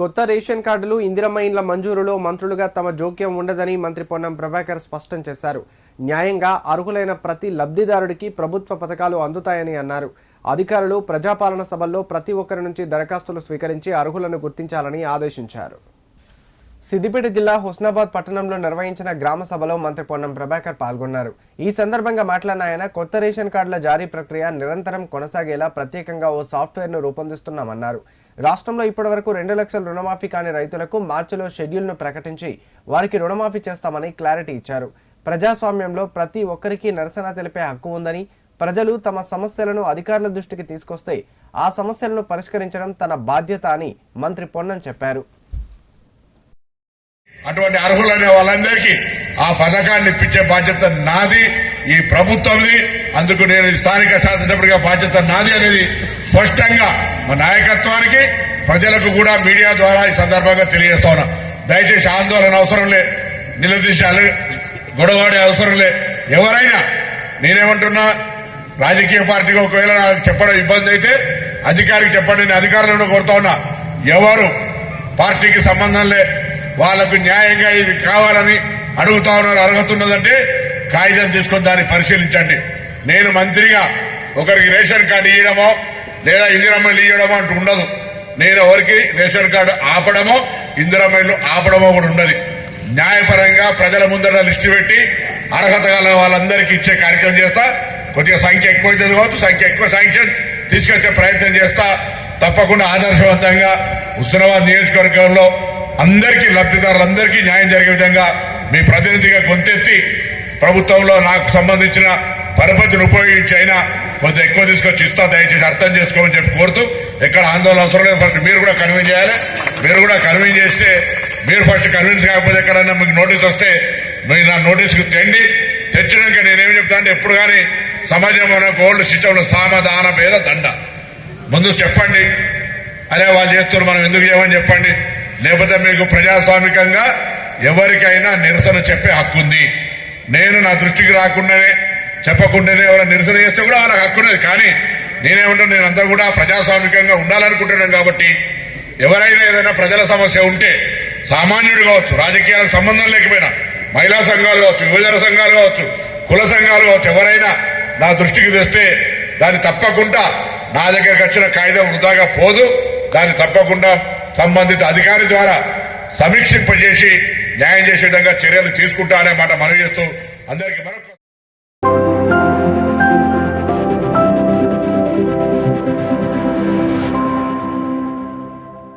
కొత్త రేషన్ కార్డులు ఇందిరమ్మ ఇండ్ల మంజూరులో మంత్రులుగా తమ జోక్యం ఉండదని మంత్రి పొన్నం ప్రభాకర్ స్పష్టం చేశారు. న్యాయంగా అర్హులైన ప్రతి లబ్ధిదారుడికి ప్రభుత్వ పథకాలు అందుతాయని అన్నారు. అధికారులు ప్రజాపాలన సభల్లో ప్రతి ఒక్కరి నుంచి దరఖాస్తులు స్వీకరించి అర్హులను గుర్తించాలని ఆదేశించారు. సిద్దిపేట జిల్లా హుస్నాబాద్ పట్టణంలో నిర్వహించిన గ్రామ సభలో మంత్రి పొన్నం ప్రభాకర్ పాల్గొన్నారు. ఈ సందర్భంగా మాట్లాడిన ఆయన కొత్త రేషన్ కార్డుల జారీ ప్రక్రియ నిరంతరం కొనసాగేలా ప్రత్యేకంగా ఓ సాఫ్ట్వేర్ను రూపొందిస్తున్నామన్నారు. రాష్ట్రంలో ఇప్పటివరకు రెండు లక్షల రుణమాఫీ కాని రైతులకు మార్చిలో షెడ్యూల్ను ప్రకటించి వారికి రుణమాఫీ చేస్తామని క్లారిటీ ఇచ్చారు. ప్రజాస్వామ్యంలో ప్రతి ఒక్కరికి నిరసన తెలిపే హక్కు ఉందని ప్రజలు తమ సమస్యలను అధికారుల దృష్టికి తీసుకొస్తే ఆ సమస్యలను పరిష్కరించడం తన బాధ్యత అని మంత్రి పొన్నం చెప్పారు. అటువంటి అర్హులనే వాళ్ళందరికీ ఆ పథకాన్ని ఇప్పించే బాధ్యత నాది ఈ ప్రభుత్వంది. అందుకు నేను స్థానిక శాసనసభ్యుడిగా బాధ్యత నాది అనేది స్పష్టంగా మా నాయకత్వానికి ప్రజలకు కూడా మీడియా ద్వారా ఈ సందర్భంగా తెలియజేస్తా ఉన్నా. దయచేసి ఆందోళన అవసరం లే నిలదీసి అల గొడవాడే అవసరం లే. ఎవరైనా నేనేమంటున్నా రాజకీయ పార్టీకి ఒకవేళ నాకు చెప్పడం ఇబ్బంది అయితే అధికారికి చెప్పండి నేను అధికారులను కోరుతా ఉన్నా. ఎవరు పార్టీకి సంబంధం లే వాళ్ళకు న్యాయంగా ఇది కావాలని అడుగుతా ఉన్నారు అర్హతున్నదంటే కాగితం తీసుకొని దాన్ని పరిశీలించండి. నేను మంత్రిగా ఒకరికి రేషన్ కార్డు ఇవ్వడమో లేదా ఇందిరమ్మలు ఇవ్వడమో అంటూ ఉండదు. నేను ఎవరికి రేషన్ కార్డు ఆపడమో ఇందిరమ్మలు ఆపడమో కూడా ఉండదు. న్యాయపరంగా ప్రజల ముందర లిస్టు పెట్టి అర్హత గల వాళ్ళందరికీ ఇచ్చే కార్యక్రమం చేస్తా. కొద్దిగా సంఖ్య ఎక్కువ అవుతుంది కావచ్చు సంఖ్య ఎక్కువ శాంక్షన్ తీసుకొచ్చే ప్రయత్నం చేస్తా. తప్పకుండా ఆదర్శవంతంగా హుస్నాబాద్ నియోజకవర్గంలో అందరికీ లబ్ధిదారులందరికీ న్యాయం జరిగే విధంగా మీ ప్రతినిధిగా గొంతెత్తి ప్రభుత్వంలో నాకు సంబంధించిన పరపతిని ఉపయోగించి అయినా కొంత ఎక్కువ తీసుకొచ్చి ఇస్తా దయచేసి అర్థం చేసుకోమని చెప్పి కోరుతూ ఎక్కడ ఆందోళన అవసరం లేదు. ఫస్ట్ మీరు కూడా కన్విన్స్ చేయాలి. మీరు కూడా కన్విన్స్ చేస్తే మీరు ఫస్ట్ కన్విన్స్ కాకపోతే ఎక్కడన్నా మీకు నోటీస్ వస్తే మీరు నా నోటీస్కి తెండి. తెచ్చినాక నేనేం చెప్తా అంటే ఎప్పుడు కానీ సమాజంలో గోల్డ్ సిస్టంలో సామధాన భేద దండ. ముందు చెప్పండి. అరే వాళ్ళు చేస్తారు మనం ఎందుకు చేయమని చెప్పండి. లేకపోతే మీకు ప్రజాస్వామికంగా ఎవరికైనా నిరసన చెప్పే హక్కు ఉంది. నేను నా దృష్టికి రాకుండానే చెప్పకుండానే ఎవరైనా నిరసన చేస్తే కూడా వాళ్ళకి హక్కు ఉన్నది. కానీ నేనేమంటాను నేను కూడా ప్రజాస్వామికంగా ఉండాలనుకుంటున్నాను కాబట్టి ఎవరైనా ఏదైనా ప్రజల సమస్య ఉంటే సామాన్యుడు కావచ్చు రాజకీయాలకు సంబంధం లేకపోయినా మహిళా సంఘాలు కావచ్చు యువజన సంఘాలు కావచ్చు కుల సంఘాలు కావచ్చు ఎవరైనా నా దృష్టికి తెస్తే దాన్ని తప్పకుండా నా దగ్గరకు వచ్చిన కాగితం వృధాగా పోదు. దాన్ని తప్పకుండా సంబంధిత అధికారి ద్వారా సమీక్షింపజేసి న్యాయం చేసే విధంగా చర్యలు తీసుకుంటా అనే మాట మనవి చేస్తూ అందరికీ మరొక